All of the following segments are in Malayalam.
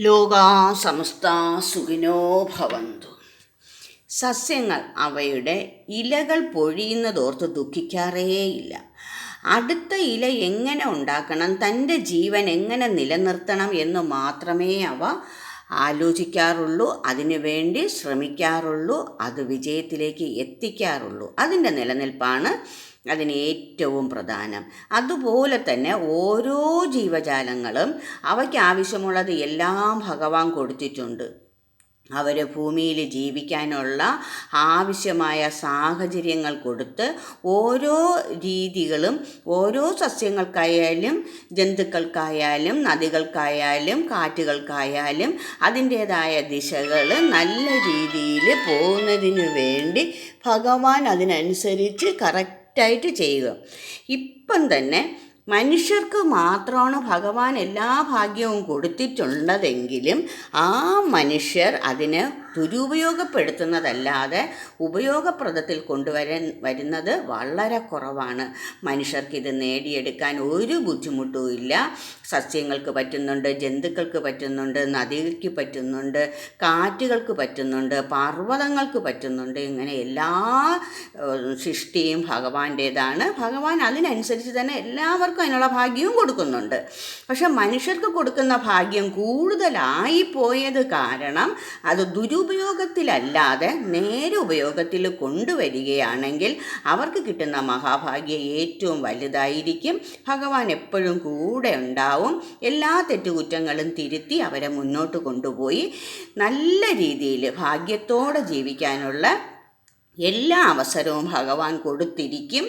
ലോകാ സമസ്ത സുഖിനോ ഭവന്തു. സസ്യങ്ങൾ അവയുടെ ഇലകൾ പൊഴിയുന്നതോർത്ത് ദുഃഖിക്കാറേയില്ല. അടുത്ത ഇല എങ്ങനെ ഉണ്ടാക്കണം? തന്റെ ജീവൻ എങ്ങനെ നിലനിർത്തണം എന്ന് മാത്രമേ അവ ആലോചിക്കാറുള്ളൂ അതിനു വേണ്ടി ശ്രമിക്കാറുള്ളൂ അത് വിജയത്തിലേക്ക് എത്തിക്കാറുള്ളൂ. അതിന്റെ നിലനിൽപ്പാണ് അതിന് ഏറ്റവും പ്രധാനം. അതുപോലെ തന്നെ ഓരോ ജീവജാലങ്ങളും അവയ്ക്ക് ആവശ്യമുള്ളത് എല്ലാം ഭഗവാൻ കൊടുത്തിട്ടുണ്ട്. അവർ ഭൂമിയിൽ ജീവിക്കാനുള്ള ആവശ്യമായ സാഹചര്യങ്ങൾ കൊടുത്ത് ഓരോ രീതികളും ഓരോ സസ്യങ്ങൾക്കായാലും ജന്തുക്കൾക്കായാലും നദികൾക്കായാലും കാറ്റുകൾക്കായാലും അതിന്റേതായ ദിശകൾ നല്ല രീതിയിൽ പോകുന്നതിന് വേണ്ടി ഭഗവാൻ അതിനനുസരിച്ച് കറക്റ്റായിട്ട് ചെയ്യുക. ഇപ്പം തന്നെ മനുഷ്യർക്ക് മാത്രമാണ് ഭഗവാൻ എല്ലാ ഭാഗ്യവും കൊടുത്തിട്ടുള്ളതെങ്കിലും ആ മനുഷ്യർ അതിന് ദുരുപയോഗപ്പെടുത്തുന്നതല്ലാതെ ഉപയോഗപ്രദത്തിൽ കൊണ്ടുവരാൻ വരുന്നത് വളരെ കുറവാണ്. മനുഷ്യർക്ക് ഇത് നേടിയെടുക്കാൻ ഒരു ബുദ്ധിമുട്ടും ഇല്ല. സസ്യങ്ങൾക്ക് പറ്റുന്നുണ്ട് ജന്തുക്കൾക്ക് പറ്റുന്നുണ്ട് നദികൾക്ക് പറ്റുന്നുണ്ട് കാറ്റുകൾക്ക് പറ്റുന്നുണ്ട് പർവതങ്ങൾക്ക് പറ്റുന്നുണ്ട്. ഇങ്ങനെ എല്ലാ സൃഷ്ടിയും ഭഗവാന്റേതാണ്. ഭഗവാൻ അതിനനുസരിച്ച് തന്നെ എല്ലാവർക്കും അതിനുള്ള ഭാഗ്യവും കൊടുക്കുന്നുണ്ട്. പക്ഷെ മനുഷ്യർക്ക് കൊടുക്കുന്ന ഭാഗ്യം കൂടുതലായി പോയത് കാരണം അത് ദുരുപയോഗത്തിലല്ലാതെ നേരെ ഉപയോഗത്തിൽ കൊണ്ടുവരികയാണെങ്കിൽ അവർക്ക് കിട്ടുന്ന മഹാഭാഗ്യം ഏറ്റവും വലുതായിരിക്കും. ഭഗവാൻ എപ്പോഴും കൂടെ ഉണ്ടാവും. എല്ലാ തെറ്റുകുറ്റങ്ങളും തിരുത്തി അവരെ മുന്നോട്ട് കൊണ്ടുപോയി നല്ല രീതിയിൽ ഭാഗ്യത്തോടെ ജീവിക്കാനുള്ള എല്ലാ അവസരവും ഭഗവാൻ കൊടുത്തിരിക്കും.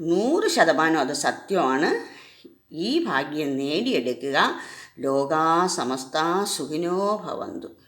നൂറ് ശതമാനം അത് സത്യമാണ്. ഈ ഭാഗ്യം നേടിയെടുക്കുക. ലോകാ സമസ്ത സുഖിനോ ഭവന്തു.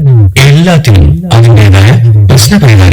എല്ലാത്തിനും അതിൻ്റെതായ പ്രശ്നപരിഹാര